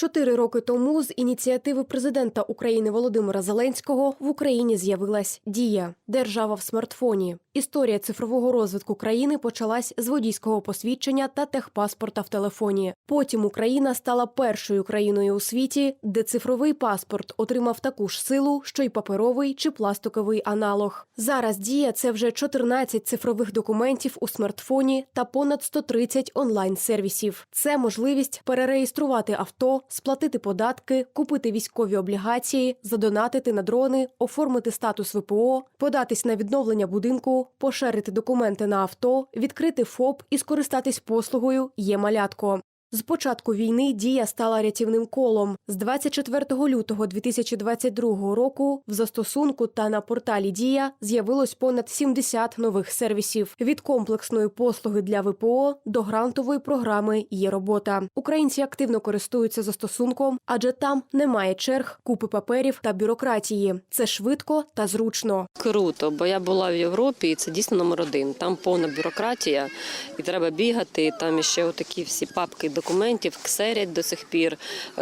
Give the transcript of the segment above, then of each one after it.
Чотири роки тому з ініціативи президента України Володимира Зеленського в Україні з'явилась дія держава в смартфоні. Історія цифрового розвитку країни почалась з водійського посвідчення та техпаспорта в телефоні. Потім Україна стала першою країною у світі, де цифровий паспорт отримав таку ж силу, що й паперовий чи пластиковий аналог. Зараз дія це вже 14 цифрових документів у смартфоні та понад 130 онлайн-сервісів. Це можливість перереєструвати авто, сплатити податки, купити військові облігації, задонатити на дрони, оформити статус ВПО, податись на відновлення будинку, поширити документи на авто, відкрити ФОП і скористатись послугою є малятко. З початку війни дія стала рятівним колом. З 24 лютого 2022 року в застосунку та на порталі Дія з'явилось понад 70 нових сервісів від комплексної послуги для ВПО до грантової програми є робота. Українці активно користуються застосунком, адже там немає черг, купи паперів та бюрократії. Це швидко та зручно. Круто, бо я була в Європі, і це дійсно номер один. Там повна бюрократія, і треба бігати. І там ще отакі всі папки документів ксерять до сих пір.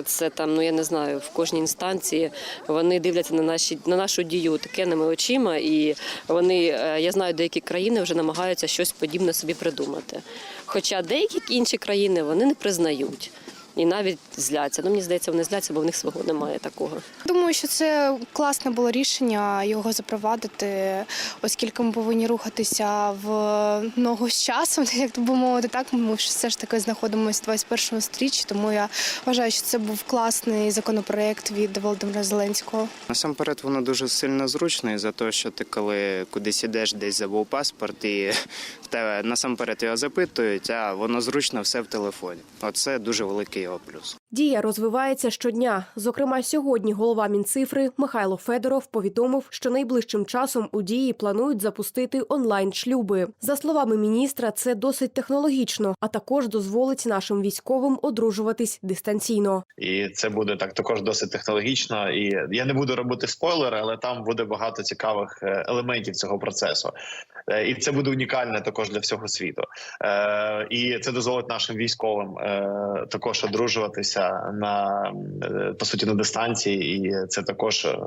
Це там, ну я не знаю, в кожній інстанції вони дивляться на наші на нашу дію такеними очима, і вони, е, я знаю, деякі країни вже намагаються щось подібне собі придумати. Хоча деякі інші країни вони не признають. І навіть зляться. Ну, мені здається, вони зляться, бо в них свого немає такого. Думаю, що це класне було рішення його запровадити, оскільки ми повинні рухатися в ногу з часом, як би мовити, так ми все ж таки знаходимося в 21 стріччі, тому я вважаю, що це був класний законопроект від Володимира Зеленського. Насамперед воно дуже сильно зручно за того, що ти коли кудись ідеш, десь забув паспорт, і в тебе насамперед його запитують, а воно зручно все в телефоні. Оце дуже великий його плюс. Дія розвивається щодня. Зокрема, сьогодні голова Мінцифри Михайло Федоров повідомив, що найближчим часом у дії планують запустити онлайн шлюби. За словами міністра, це досить технологічно, а також дозволить нашим військовим одружуватись дистанційно. і це буде так також досить технологічно. І я не буду робити спойлери, але там буде багато цікавих е, елементів цього процесу, і це буде унікальне також для всього світу. Е, І це дозволить нашим військовим е, також одружуватися на е, по суті на дистанції, і це також е,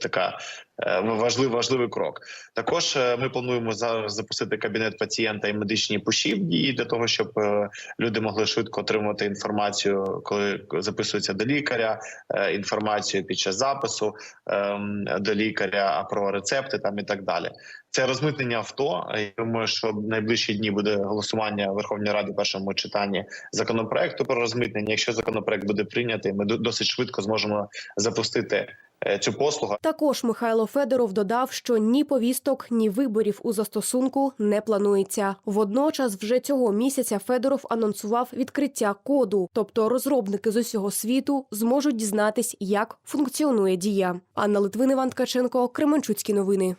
така е, важливий важливий крок. Також е, ми плануємо зараз запустити кабінет пацієнта і медичні пуші в дії для того, щоб е, люди могли швидко отримувати інформацію, коли записуються до лікаря, е, інформацію під час запису ем, до лікаря про рецепти там і так далі. Це розмитнення авто. Я думаю, що в найближчі дні буде голосування в Верховній Раді в першому читанні законопроекту про розмитнення. Якщо законопроект буде прийнятий, ми досить швидко зможемо запустити е, цю послугу. Також Михайло Федоров додав, що ні повісток, ні виборів у застосунку не планується. Водночас, вже цього місяця Федоров анонсував відкриття коду, тобто розробники з усього світу зможуть дізнатись, як функціонує дія. Анна Литвин, Іван Ткаченко, Кременчуцькі новини.